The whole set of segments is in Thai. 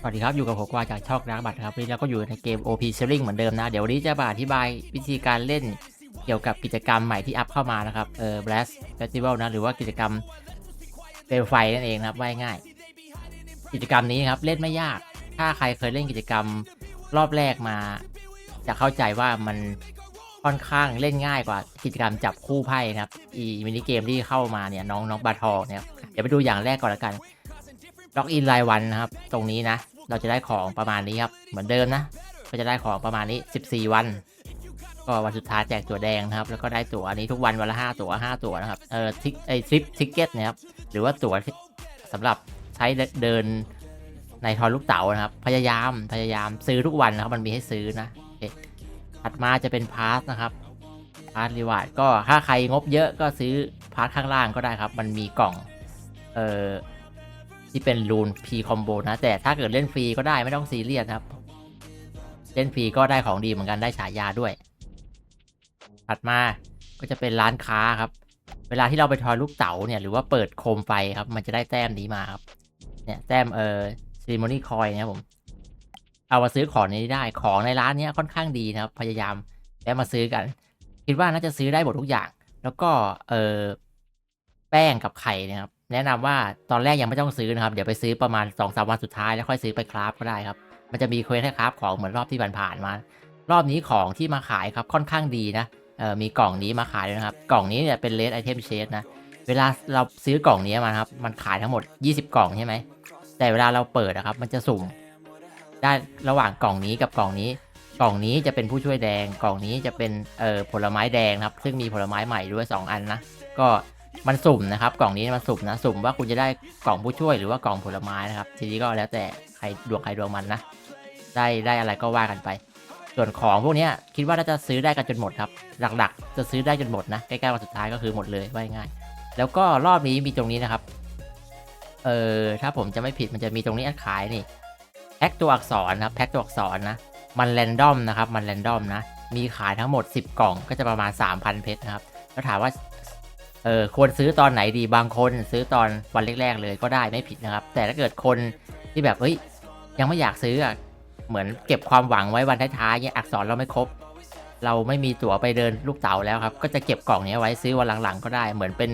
สวัสดีครับ อยู่กับผมกวาจากช่องนักบัตรครับวันนี้เราก็อยู่ในเกม OP Selling เหมือนเดิมนะ เดี๋ยววันนี้จะมาอธิบายวิธีการเล่นเกี่ยวกับกิจกรรมใหม่ที่อัพเข้ามานะครับ เออ Blast Festival นะ หรือว่ากิจกรรมเปลวไฟนั่นเองนะครับว่ายง่าย กิจกรรมนี้ครับเล่นไม่ยาก ถ้าใครเคยเล่นกิจกรรมรอบแรกมา จะเข้าใจว่ามันค่อนข้างเล่นง่ายกว่ากิจกรรมจับคู่ไพ่นะครับ อีมินิเกมที่เข้ามาเนี่ยน้องน้องบาทองเนี่ย เดี๋ยวไปดูอย่างแรกก่อนละกัน ล็อกอินรายวันนะครับ ตรงนี้นะ เราจะได้ของประมาณนี้ครับ เหมือนเดิมนะ ก็จะได้ของประมาณนี้ 14 วัน ก็วันสุดท้ายแจกตัวแดงนะครับ แล้วก็ได้ตั๋วอันนี้ทุกวันวันละ5ตั๋ว5ตั๋วนะครับ เออทิไอทริปทิกเก็ตนะครับ หรือว่าตั๋วที่สำหรับใช้เดินในทอนลูกเต๋านะครับ พยายาม พยายามซื้อทุกวันนะครับ มันมีให้ซื้อนะโอเคถัดมาจะเป็นพาสนะครับพาสรีวาร์ดก็ถ้าใครงบเยอะก็ซื้อพาสข้างล่างก็ได้ครับ มันมีกล่อง เอ่อ ที่เป็นรูน P คอมโบนะ แต่ถ้าเกิดเล่นฟรีก็ได้ไม่ต้องซีเรียสครับ เล่นฟรีก็ได้ของดีเหมือนกันได้ฉายาด้วย ถัดมาก็จะเป็นร้านค้าครับ เวลาที่เราไปทอยลูกเต๋าเนี่ยหรือว่าเปิดโคมไฟครับ มันจะได้แต้มนี้มาครับ เนี่ยแต้มเออซีโมนี่คอยนะครับผม เอามาซื้อของนี้ได้ของในร้านเนี้ยค่อนข้างดีนะครับ พยายามแวะมาซื้อกัน คิดว่าน่าจะซื้อได้หมดทุกอย่าง แล้วก็เออแป้งกับไข่เนะครับ แนะนำว่าตอนแรกยังไม่ต้องซื้อนะครับ เดี๋ยวไปซื้อประมาณ2อสวันสุดท้ายแล้วค่อยซื้อไปคราฟก็ได้ครับ มันจะมีเควสให้คราฟของเหมือนรอบที่ผ่านๆมา รอบนี้ของที่มาขายครับค่อนข้างดีนะเออมีกล่องนี้มาขายด้วยนะครับ กล่องนี้เนี่ยเป็นเลสไอเทมเชดนะ เวลาเราซื้อกล่องนี้มาครับ มันขายทั้งหมด 20 กล่องใช่ไหม แต่เวลาเราเปิดนะครับ มันจะสุ่ม ได้ระหว่างกล่องนี้กับกล่องนี้ กล่องนี้จะเป็นผู้ช่วยแดง กล่องนี้จะเป็นเอ่อผลไม้แดงครับ ซึ่งมีผลไม้ใหม่ด้วย 2 อันนะ ก็ มันสุ่มนะครับ กล่องนี้มันสุ่มนะสุ่มว่าคุณจะได้กล่องผู้ช่วยหรือว่ากล่องผลไม้นะครับ ทีนี้ก็แล้วแต่ใครดวงใครดวงมันนะ ได้ได้อะไรก็ว่ากันไป ส่วนของพวกนี้คิดว่าน่าจะซื้อได้กันจนหมดครับ หลักๆ จะซื้อได้จนหมดนะใกล้ๆวันสุดท้ายก็คือหมดเลยว่าง่าย แล้วก็รอบนี้มีตรงนี้นะครับ เออถ้าผมจะไม่ผิดมันจะมีตรงนี้อันขายนี่แพ็กตัวอักษรนะครับแพ็กตัวอักษรนะ มันแรนดอมนะครับ มันแรนดอมนะ มีขายทั้งหมด 10 กล่องก็จะประมาณ 3,000 เพชรนะครับ แล้วถามว่า เออควรซื้อตอนไหนดีบางคนซื้อตอนวันแรกๆเลยก็ได้ไม่ผิดนะครับ แต่ถ้าเกิดคนที่แบบเอ้ยยังไม่อยากซื้ออะเหมือนเก็บความหวังไว้วันท้ายๆเนี่ยอักษรเราไม่ครบ เราไม่มีตั๋วไปเดินลูกเต๋าแล้วครับ ก็จะเก็บกล่องนี้ไว้ซื้อวันหลังๆ ก็ได้เหมือนเป็น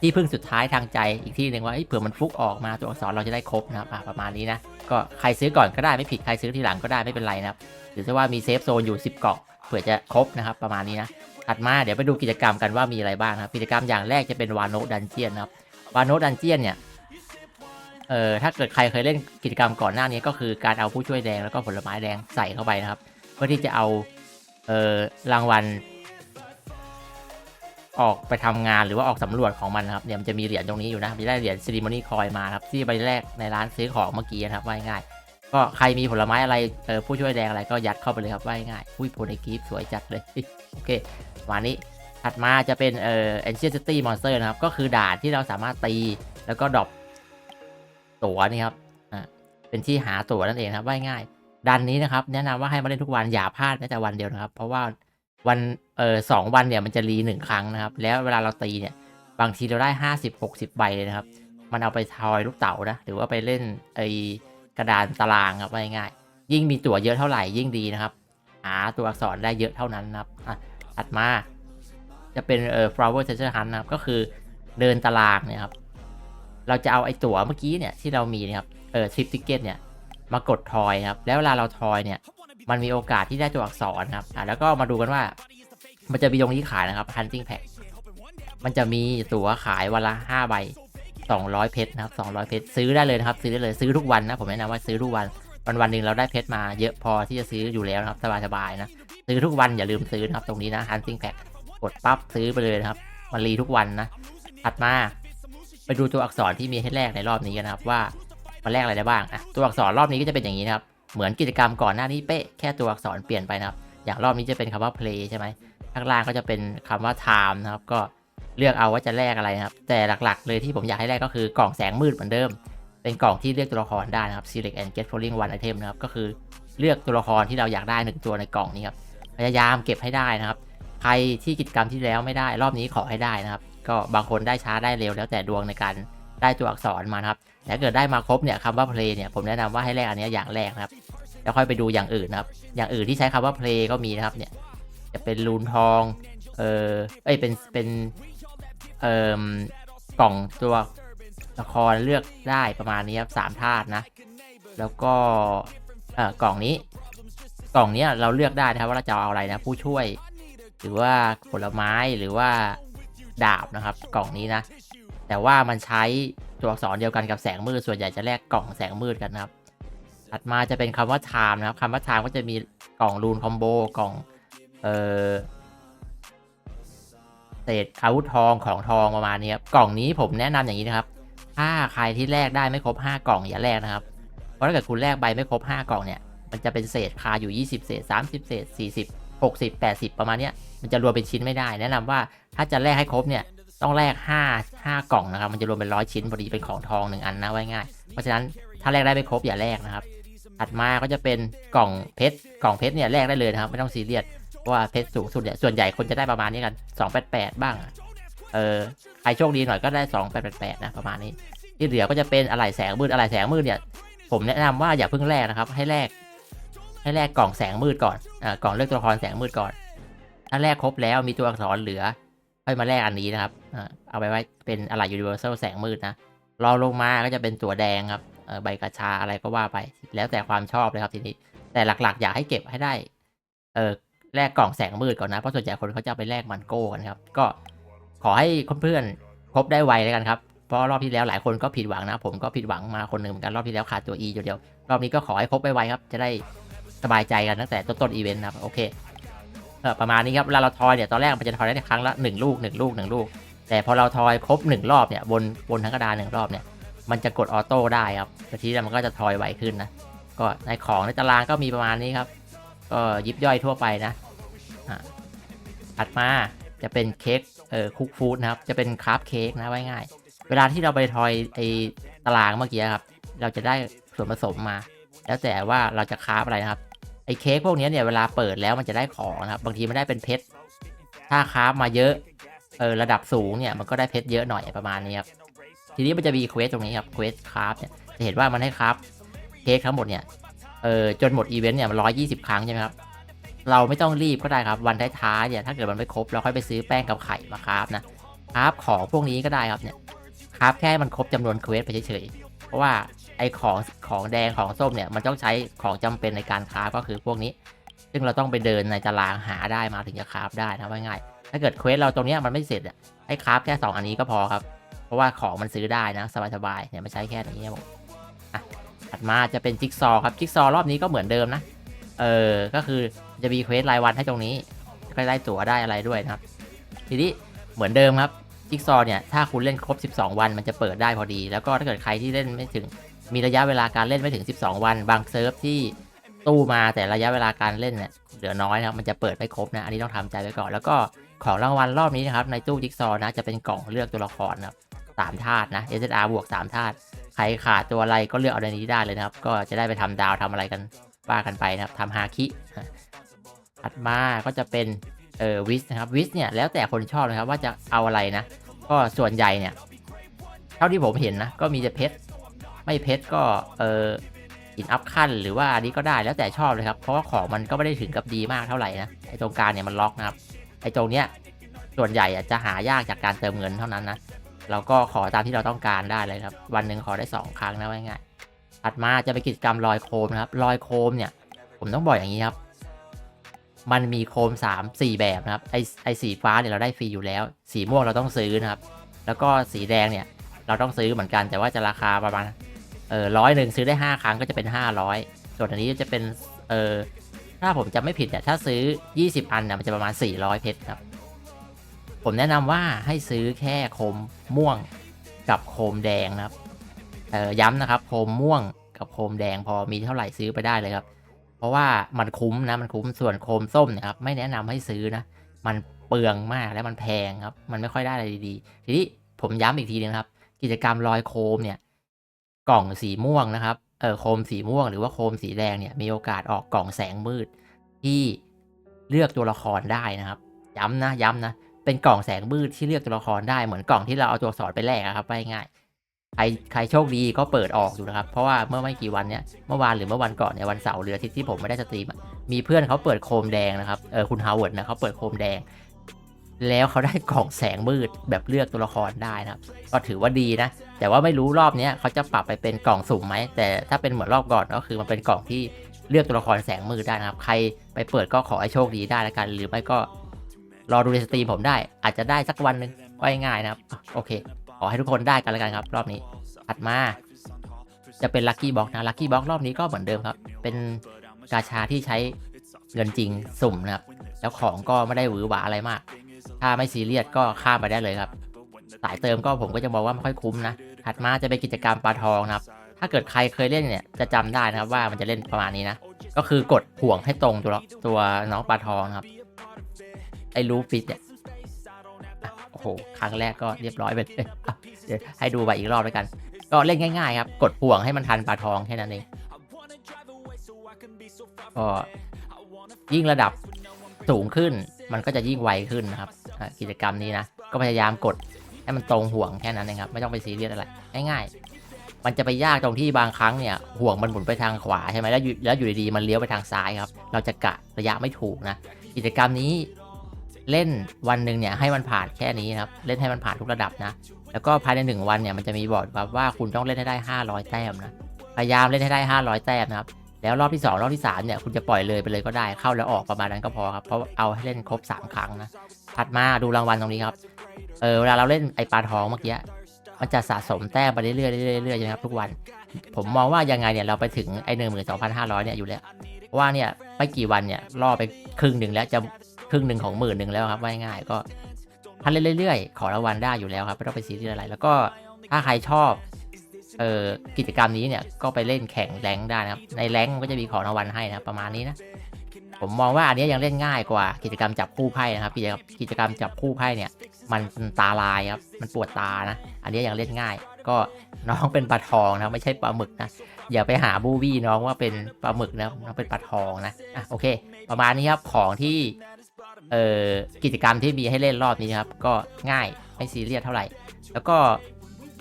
ที่พึ่งสุดท้ายทางใจอีกที่หนึ่งว่าเผื่อมันฟุกออกมาตัวอักษรเราจะได้ครบนะครับประมาณนี้นะก็ใครซื้อก่อนก็ได้ไม่ผิดใครซื้อทีหลังก็ได้ไม่เป็นไรนะครับหรือว่ามีเซฟโซนอยู่ 10 กล่องเผื่อจะครบนะครับประมาณนี้นะ ถัดมาเดี๋ยวไปดูกิจกรรมกันว่ามีอะไรบ้างครับ กิจกรรมอย่างแรกจะเป็นวานโนดันเจียนนะครับวานโนดันเจียนเนี่ยเอ่อถ้าเกิดใครเคยเล่นกิจกรรมก่อนหน้านี้ก็คือการเอาผู้ช่วยแดงแล้วก็ผลไม้แดงใส่เข้าไปนะครับ เพื่อที่จะเอาเอ่อรางวัล ออกไปทำงานหรือว่าออกสำรวจของมันนะครับเนี่ยมันจะมีเหรียญตรงนี้อยู่นะจะได้เหรียญซิลิมอนี่คอยมาครับที่ใบแรกในร้านซื้อของเมื่อกี้นะครับว่าง่ายก็ใครมีผลไม้อะไรเออผู้ช่วยแดงอะไรก็ยัดเข้าไปเลยครับว่าง่ายอุ้ยโพเนกีฟสวยจัดเลยโอเค วันนี้ ถัดมาจะเป็นเอ่อ Ancient City Monster นะครับ ก็คือด่านที่เราสามารถตีแล้วก็ดรอปตั๋วนี่ครับอ่าเป็นที่หาตั๋วนั่นเองครับว่าง่ายดันนี้นะครับ แนะนำว่าให้มาเล่นทุกวันอย่าพลาดแม้แต่วันเดียวนะครับ เพราะว่าวันเอ่อสองวันเนี่ยมันจะรีหนึ่งครั้งนะครับ แล้วเวลาเราตีเนี่ยบางทีเราได้ห้าสิบหกสิบใบเลยนะครับ มันเอาไปทอยลูกเต๋านะหรือว่าไปเล่นไอกระดานตารางครับว่าง่ายๆยิ่งมีตั๋วเยอะเท่าไหร่ยิ่งดีนะครับ หาตัวอักษรได้เยอะเท่านั้นนะครับอะ ถัดมาจะเป็นเอ่อ flower treasure hunt นะครับ ก็คือเดินตารางเนี่ยครับ เราจะเอาไอ้ตั๋วเมื่อกี้เนี่ยที่เรามีเนะครับเออ trip ticket เนี่ยมากดทอยครับ แล้วเวลาเราทอยเนี่ย มันมีโอกาสที่ได้ตัวอักษรนะครับอะแล้วก็มาดูกันว่า มันจะมีตรงนี้ขายนะครับ hunting pack มันจะมีตั๋วขายวันละ5ใบ200 เพชรนะครับ200 เพชรซื้อได้เลยนะครับ ซื้อได้เลยซื้อทุกวันนะผมแนะนำว่าซื้อทุกวันวันวันหนึ่งเราได้เพชรมาเยอะพอที่จะซื้ออยู่แล้วนะครับสบายๆนะ ซื้อทุกวันอย่าลืมซื้อนะครับตรงนี้นะ hunting pack กดปั๊บซื้อไปเลยนะครับมารีทุกวันนะถัดมาไปดูตัวอักษรที่มีให้แลกในรอบนี้กันนะครับว่ามันแลกอะไรได้บ้างอะตัวอักษรรอบนี้ก็จะเป็นอย่างนี้นะครับเหมือนกิจกรรมก่อนหน้านี้เป๊ะแค่ตัวอักษรเปลี่ยนไปนะครับ อย่างรอบนี้จะเป็นคำว่า play ใช่ไหมข้างล่างก็จะเป็นคำว่า time นะครับก็เลือกเอาว่าจะแลกอะไรนะครับ แต่หลักๆ เลยที่ผมอยากให้แลกก็คือกล่องแสงมืดเหมือนเดิม เป็นกล่องที่เลือกตัวละครได้นะครับ select and get following one item นะครับก็คือเลือกตัวละครที่เราอยากได้หนึ่งตัวในกล่องนี้ครับ พยายามเก็บให้ได้นะครับ ใครที่กิจกรรมที่แล้วไม่ได้รอบนี้ขอให้ได้นะครับ ก็บางคนได้ช้าได้เร็วแล้วแต่ดวงในการได้ตัวอักษรมานะครับแต่ถ้าเกิดได้มาครบเนี่ยคำว่า play เนี่ยผมแนะนำว่าให้แลกอันนี้อย่างแรกนะครับ แล้วค่อยไปดูอย่างอื่นนะครับ อย่างอื่นที่ใช้คำว่า play ก็มีนะครับเนี่ย จะเป็นรูนทอง เออเอ้ยเป็นเป็นเอ่อกล่องตัวละครเลือกได้ประมาณนี้ครับสามธาตุนะ แล้วก็เอ่อกล่องนี้ กล่องนี้เราเลือกได้นะครับว่าเราจะเอาอะไรนะผู้ช่วย หรือว่าผลไม้หรือว่าดาบนะครับ กล่องนี้นะ แต่ว่ามันใช้ตัวอักษรเดียวกันกับแสงมืดส่วนใหญ่จะแลกกล่องแสงมืดกันนะครับถัดมาจะเป็นคำว่า time นะครับคำว่า time ก็จะมีกล่องรูนคอมโบกล่องเออเศษอาวุธทองของทองประมาณนี้ครับกล่องนี้ผมแนะนำอย่างนี้นะครับ ถ้าใครที่แลกได้ไม่ครบ 5 กล่องอย่าแลกนะครับ เพราะถ้าเกิดคุณแลกใบไม่ครบ 5 กล่องเนี่ย มันจะเป็นเศษคาอยู่ 20 เศษ 30 เศษ 40 60 80 ประมาณเนี้ยมันจะรวมเป็นชิ้นไม่ได้ แนะนำว่าถ้าจะแลกให้ครบเนี่ยต้องแลก5 5 กล่องนะครับ มันจะรวมเป็นร้อยชิ้นพอดีเป็นของทองหนึ่งอันนะไว้ง่าย เพราะฉะนั้นถ้าแลกได้ไม่ครบอย่าแลกนะครับถัดมาก็จะเป็นกล่องเพชรกล่องเพชรเนี่ยแลกได้เลยนะครับ ไม่ต้องซีเรียสว่าเพชรสูงสุดเนี่ยส่วนใหญ่คนจะได้ประมาณนี้กัน 288 บ้าง เออใครโชคดีหน่อยก็ได้ 2888 นะประมาณนี้ ที่เหลือก็จะเป็นอะไหล่แสงมืดอะไหล่แสงมืดเนี่ยผมแนะนำว่าอย่าเพิ่งแลกนะครับ ให้แลก ให้แลกกล่องแสงมืดก่อนอ่ากล่องเลือกตัวละครแสงมืดก่อน ถ้าแลกครบแล้วมีตัวอักษรเหลือค่อยมาแลกอันนี้นะครับอ่าเอาไปไว้เป็นอะไหล่ยูนิเวอร์แซลแสงมืดนะรอลงมาก็จะเป็นตัวแดงครับเออใบกระชาอะไรก็ว่าไป แล้วแต่ความชอบเลยครับทีนี้ แต่หลักๆ อยากให้เก็บให้ได้ เออแลกกล่องแสงมืดก่อนนะ เพราะส่วนใหญ่คนเขาจะไปแลกมันโก้กันครับ ก็ขอให้เพื่อนๆครบได้ไวเลยกันครับ เพราะรอบที่แล้วหลายคนก็ผิดหวังนะ ผมก็ผิดหวังมาคนหนึ่งเหมือนกันรอบที่แล้วขาดตัว E อยู่เดียว รอบนี้ก็ขอให้ครบไปไวครับ จะได้ สบายใจกันตั้งแต่ต้นๆอีเวนต์นะครับโอเคเออประมาณนี้ครับเวลาเราทอยเนี่ยตอนแรกมันจะทอยได้ครั้งละหนึ่งลูกหนึ่งลูกหนึ่งลูก แต่พอเราทอยครบหนึ่งรอบเนี่ยบนบนทั้งกระดานหนึ่งรอบเนี่ยมันจะกดออโต้ได้ครับทีนี้มันก็จะทอยไวขึ้นนะก็ในของในตารางก็มีประมาณนี้ครับ ก็ยิบย่อยทั่วไปนะอะถัดมาจะเป็นเค้กเอ่อคุกฟู้ดนะครับ จะเป็นคราฟเค้กนะไว้ง่าย เวลาที่เราไปทอยไอตารางเมื่อกี้ครับ เราจะได้ส่วนผสมมา แล้วแต่ว่าเราจะคราฟอะไรนะครับ ไอเค้กพวกนี้เนี่ยเวลาเปิดแล้วมันจะได้ของนะครับ บางทีมันได้เป็นเพชรถ้าคราฟมาเยอะเออระดับสูงเนี่ยมันก็ได้เพชรเยอะหน่อยประมาณนี้ครับทีนี้มันจะมีเควสตรงนี้ครับเควสคราฟเนี่ยจะเห็นว่ามันให้คราฟเค้กทั้งหมดเนี่ยเออจนหมดอีเวนต์เนี่ยมันร้อยยี่สิบครั้งใช่ไหมครับเราไม่ต้องรีบก็ได้ครับวันท้ายๆเนี่ยถ้าเกิดมันไม่ครบเราค่อยไปซื้อแป้งกับไข่มาคราฟนะคราฟของพวกนี้ก็ได้ครับเนี่ยคราฟแค่มันครบจำนวนเควสไปเฉยๆ เพราะว่า ไอของของแดงของส้มเนี่ยมันต้องใช้ของจำเป็นในการคราฟก็คือพวกนี้ ซึ่งเราต้องไปเดินในตารางหาได้มาถึงจะคราฟได้นะว่าง่าย ถ้าเกิดเควสเราตรงนี้มันไม่เสร็จอะให้คราฟแค่สองอันนี้ก็พอครับ เพราะว่าของมันซื้อได้นะสบายๆเนี่ยไม่ใช้แค่นี้ครับผมอะถัดมาจะเป็นจิ๊กซอครับจิ๊กซอรอบนี้ก็เหมือนเดิมนะเออก็คือจะมีเควสรายวันให้ตรงนี้ก็ได้ตั๋วได้อะไรด้วยนะครับ ทีนี้เหมือนเดิมครับจิ๊กซอเนี่ยถ้าคุณเล่นครบ 12 วันมันจะเปิดได้พอดี แล้วก็ถ้าเกิดใครที่เล่นไม่ถึง มีระยะเวลาการเล่นไม่ถึง 12 วัน บางเซิร์ฟที่ตู้มาแต่ระยะเวลาการเล่นเนี่ยเหลือน้อยนะครับ มันจะเปิดไม่ครบนะ อันนี้ต้องทำใจไว้ก่อน แล้วก็ของรางวัลรอบนี้นะครับ ในตู้จิ๊กซอว์นะ จะเป็นกล่องเลือกตัวละครนะครับสามธาตุนะ SSR บวกสามธาตุ ใครขาดตัวอะไรก็เลือกเอาในนี้ได้เลยนะครับ ก็จะได้ไปทำดาวทำอะไรกันว่ากันไปนะครับทำฮาคิถัดมาก็จะเป็นเออวิสนะครับวิสเนี่ยแล้วแต่คนชอบนะครับว่าจะเอาอะไรนะ ก็ส่วนใหญ่เนี่ย เท่าที่ผมเห็นนะ ก็มีแต่เพชร ไม่เพชรก็เอออินอัพขั้นหรือว่าอันนี้ก็ได้แล้วแต่ชอบเลยครับ เพราะว่าของมันก็ไม่ได้ถึงกับดีมากเท่าไหร่นะไอตรงกลางเนี่ยมันล็อกนะครับไอตรงเนี้ยส่วนใหญ่จะหายากจากการเติมเงินเท่านั้นนะเราก็ขอตามที่เราต้องการได้เลยครับ วันหนึ่งขอได้ 2 ครั้งนะว่าง่ายๆถัดมาจะเป็นกิจกรรมลอยโคมนะครับลอยโคมเนี่ย ผมต้องบอกอย่างนี้ครับ มันมีโคม 3 4 แบบนะครับไอไอสีฟ้าเนี่ยเราได้ฟรีอยู่แล้ว สีม่วงเราต้องซื้อนะครับ แล้วก็สีแดงเนี่ยเราต้องซื้อเหมือนกันแต่ว่าจะราคาประมาณ เออร้อยหนึ่งซื้อได้ 5 ครั้งก็จะเป็น 500 ส่วนอันนี้จะเป็นเออถ้าผมจำไม่ผิดเนี่ยถ้าซื้อ 20 อันเนี่ยมันจะประมาณ 400 เพชรครับ ผมแนะนำว่าให้ซื้อแค่โคมม่วงกับโคมแดงนะครับเอ่อย้ำนะครับโคมม่วงกับโคมแดงพอมีเท่าไหร่ซื้อไปได้เลยครับ เพราะว่ามันคุ้มนะมันคุ้มส่วนโคมส้มนี่ยครับไม่แนะนำให้ซื้อนะ มันเปลืองมากและมันแพงครับ มันไม่ค่อยได้อะไรดีๆ ทีนี้ผมย้ำอีกทีนึงครับ กิจกรรมลอยโคมเนี่ย กล่องสีม่วงนะครับเออโคมสีม่วงหรือว่าโคมสีแดงเนี่ยมีโอกาสออกกล่องแสงมืดที่เลือกตัวละครได้นะครับ ย้ำนะย้ำนะ เป็นกล่องแสงมืดที่เลือกตัวละครได้เหมือนกล่องที่เราเอาตัวอักษรไปแลกอะครับไปง่ายใครใครโชคดีก็เปิดออกอยู่นะครับ เพราะว่าเมื่อไม่กี่วันเนี้ยเมื่อวานหรือเมื่อวันก่อนเนี่ยวันเสาร์หรือทิตย์ที่ผมไม่ได้สตรีมมีเพื่อนเขาเปิดโคมแดงนะครับเออคุณฮาวเวิร์ดนะเขาเปิดโคมแดง แล้วเขาได้กล่องแสงมืดแบบเลือกตัวละครได้นะครับ ก็ถือว่าดีนะ แต่ว่าไม่รู้รอบนี้เขาจะปรับไปเป็นกล่องสุ่มไหม แต่ถ้าเป็นเหมือนรอบก่อนก็คือมันเป็นกล่องที่เลือกตัวละครแสงมืดได้นะครับ ใครไปเปิดก็ขอให้โชคดีได้ล้วกัน หรือไม่ก็รอดูในสตรีมผมได้ อาจจะได้สักวันหนึ่งว่าง่ายนะครับ โอเค ขอให้ทุกคนได้กันล้วกันครับ รอบนี้ถัดมา จะเป็นลัคกี้บ็อกนะลัคกี้บ็อกรอบนี้ก็เหมือนเดิมครับ เป็นกาชาที่ใช้เงินจริงสุ่มนะครับ แล้วของก็ไม่ได้หวือหวาอะไรมาก ถ้าไม่ซีเรียสก็ข้ามไปได้เลยครับ สายเติมก็ผมก็จะบอกว่าไม่ค่อยคุ้มนะ ถัดมาจะเป็นกิจกรรมปลาทองนะครับ ถ้าเกิดใครเคยเล่นเนี่ยจะจำได้นะครับว่ามันจะเล่นประมาณนี้นะ ก็คือกดห่วงให้ตรงตัวตัวน้องปลาทองครับไอ้รูฟิตเนี่ยโอ้โห ครั้งแรกก็เรียบร้อยไปเลยเดี๋ยวให้ดูไปอีกรอบแล้วกัน ก็เล่นง่ายๆครับ กดห่วงให้มันทันปลาทองแค่นั้นเอง ก็ยิ่งระดับสูงขึ้น มันก็จะยิ่งไวขึ้นนะครับกิจกรรมนี้นะ ก็พยายามกดให้มันตรงห่วงแค่นั้นเองครับ ไม่ต้องไปซีเรียสอะไร ง่ายๆ มันจะไปยากตรงที่บางครั้งเนี่ย ห่วงมันหมุนไปทางขวาใช่ไหมแล้วแล้วอยู่ดีๆมันเลี้ยวไปทางซ้ายครับ เราจะกะระยะไม่ถูกนะ กิจกรรมนี้เล่นวันหนึ่งเนี่ยให้มันผ่านแค่นี้นะครับ เล่นให้มันผ่านทุกระดับนะ แล้วก็ภายในหนึ่งวันเนี่ยมันจะมีบอร์ดว่าคุณต้องเล่นให้ได้ 500 แต้มนะ พยายามเล่นให้ได้ 500 แต้มนะครับ แล้วรอบที่ 2 รอบที่3เนี่ยคุณจะปล่อยเลยไปเลยก็ได้เข้าแล้วออกประมาณนั้นก็พอครับเพราะเอาให้เล่นครบ 3 ครั้งนะถัดมาดูรางวัลตรงนี้ครับเออเวลาเราเล่นไอปลาทองเมื่อกี้มันจะสะสมแต้มไปเรื่อยๆเรื่อยๆเรื่อยๆใช่ไหมครับทุกวัน ผมมองว่ายังไงเนี่ยเราไปถึงไอหนึ่งหมื่นสองพันห้าร้อยเนี่ยอยู่แล้วว่าเนี่ยไม่กี่วันเนี่ยล่อไปครึ่งหนึ่งแล้วจะครึ่งหนึ่งของหมื่นหนึ่งแล้วครับง่ายๆก็ถ้าเล่นเรื่อยๆขอรางวัลได้อยู่แล้วครับไม่ต้องไปซีเรียสอะไร แล้วก็ถ้าใครชอบ เอ่อกิจกรรมนี้เนี่ยก็ไปเล่นแข่งแรงได้นะครับ ในแรงมันก็จะมีของรางวัลให้นะประมาณนี้นะผมมองว่าอันนี้ยังเล่นง่ายกว่ากิจกรรมจับคู่ไพ่นะครับกิจกรรมกิจกรรมจับคู่ไพ่เนี่ย มันตาลายครับมันปวดตานะ อันนี้ยังเล่นง่าย ก็น้องเป็นปลาทองนะไม่ใช่ปลาหมึกนะอย่าไปหาบูบี้น้องว่าเป็นปลาหมึกนะน้องเป็นปลาทองนะอะโอเค ประมาณนี้ครับของที่เอ่อกิจกรรมที่มีให้เล่นรอบนี้ครับก็ง่ายไม่ซีเรียสเท่าไหร่ แล้วก็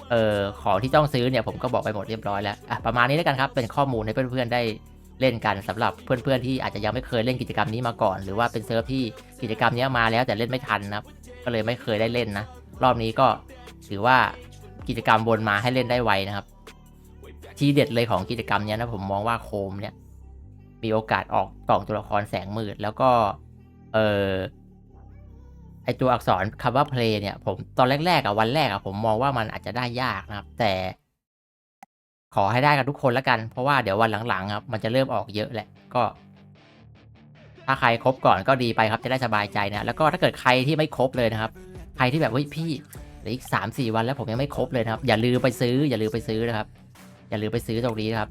เอ่อของที่ต้องซื้อเนี่ยผมก็บอกไปหมดเรียบร้อยแล้วอะประมาณนี้แล้วกันครับเป็นข้อมูลให้เพื่อนๆได้เล่นกันสำหรับเพื่อนๆที่อาจจะยังไม่เคยเล่นกิจกรรมนี้มาก่อน หรือว่าเป็นเซิร์ฟที่กิจกรรมนี้มาแล้วแต่เล่นไม่ทันนะครับก็เลยไม่เคยได้เล่นนะรอบนี้ก็ถือว่ากิจกรรมวนมาให้เล่นได้ไวนะครับทีเด็ดเลยของกิจกรรมเนี้ยนะผมมองว่าโคมเนี่ยมีโอกาสออกกล่องตัวละครแสงมืด แล้วก็เออ ไอตัวอักษรคำว่า play เนี่ยผมตอนแรกๆอะวันแรกอะผมมองว่ามันอาจจะได้ยากนะครับ แต่ ขอให้ได้กันทุกคนล้วกัน เพราะว่าเดี๋ยววันหลังๆครับมันจะเริ่มออกเยอะแหละก็ ถ้าใครครบก่อนก็ดีไปครับจะได้สบายใจนะแล้วก็ถ้าเกิดใครที่ไม่ครบเลยนะครับ ใครที่แบบเฮ้ยพี่อีกสามสี่วันแล้วผมยังไม่ครบเลยนะครับ อย่าลืมไปซื้อ อย่าลืมไปซื้อนะครับ อย่าลืมไปซื้อตรงนี้นะครับ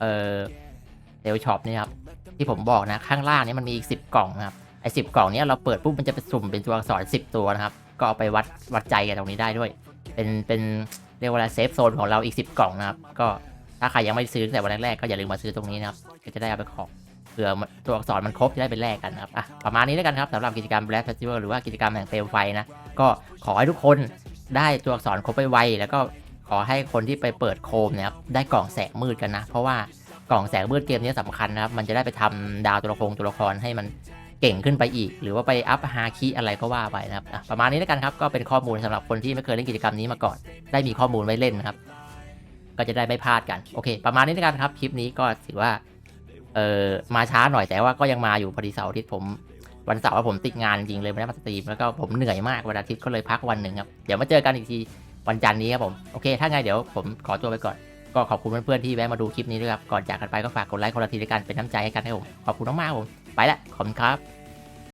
เออเดลช็อปนี่ครับที่ผมบอกนะข้างล่างนี้มันมีอีกสิบกล่องนะครับ อ้สิบกล่องเนี้ยเราเปิดปุ๊บมันจะเป็นสุ่มเป็นตัวอักษรสิบตัวนะครับ ก็เอาไปวัดวัดใจกันตรงนี้ได้ด้วย เป็นเป็นเรียกว่าเซฟโซนของเราอีกสิบกล่องนะครับ ก็ถ้าใครยังไม่ซื้อตั้งแต่วันแรกๆก็อย่าลืมมาซื้อตรงนี้นะครับก็จะได้เอาไปของเผื่อตัวอักษรมันครบจะได้เป็นแลกกันนะครับอะประมาณนี้แล้วกันครับสำหรับกิจกรรม Black Festival หรือว่ากิจกรรมแห่งเปลวไฟนะก็ขอให้ทุกคนได้ตัวอักษรครบไปไวแล้วก็ขอให้คนที่ไปเปิดโคมนะครับได้กล่องแสงมืดกันนะ เพราะว่ากล่องแสงมืดเกมนี้สำคัญนะครับ มันจะได้ไปทำดาวตัวละครตัวละครให้มัน เก่งขึ้นไปอีก หรือว่าไปอัพฮาคิอะไรก็ว่าไปนะครับประมาณนี้แล้วกันครับก็เป็นข้อมูลสำหรับคนที่ไม่เคยเล่นกิจกรรมนี้มาก่อน ได้มีข้อมูลไว้เล่นนะครับ ก็จะได้ไม่พลาดกันโอเค ประมาณนี้แล้วกันครับคลิปนี้ก็ถือว่าเออมาช้าหน่อยแต่ว่าก็ยังมาอยู่พอดีเสาร์อาทิตย์ผมวันเสาร์ว่าผมติดงานจริงเลยไม่ได้มาสตรีมแล้วก็ผมเหนื่อยมากวันอาทิตย์ก็เลยพักวันหนึ่งครับเดี๋ยวมาเจอกันอีกทีวันจันทร์นี้ครับผมโอเคถ้าไงเดี๋ยวผมขอตัวไปก่อนก็ขอบคุณเพื่อนๆที่แวะมาดูคลิปนี้ด้วยครับ ก่อนจากกันไปก็ฝากกดไลค์คนละทีด้วยกันเป็นน้ำใจให้กันให้ผม ขอบคุณมากๆผม ไปละขอบคุณครับ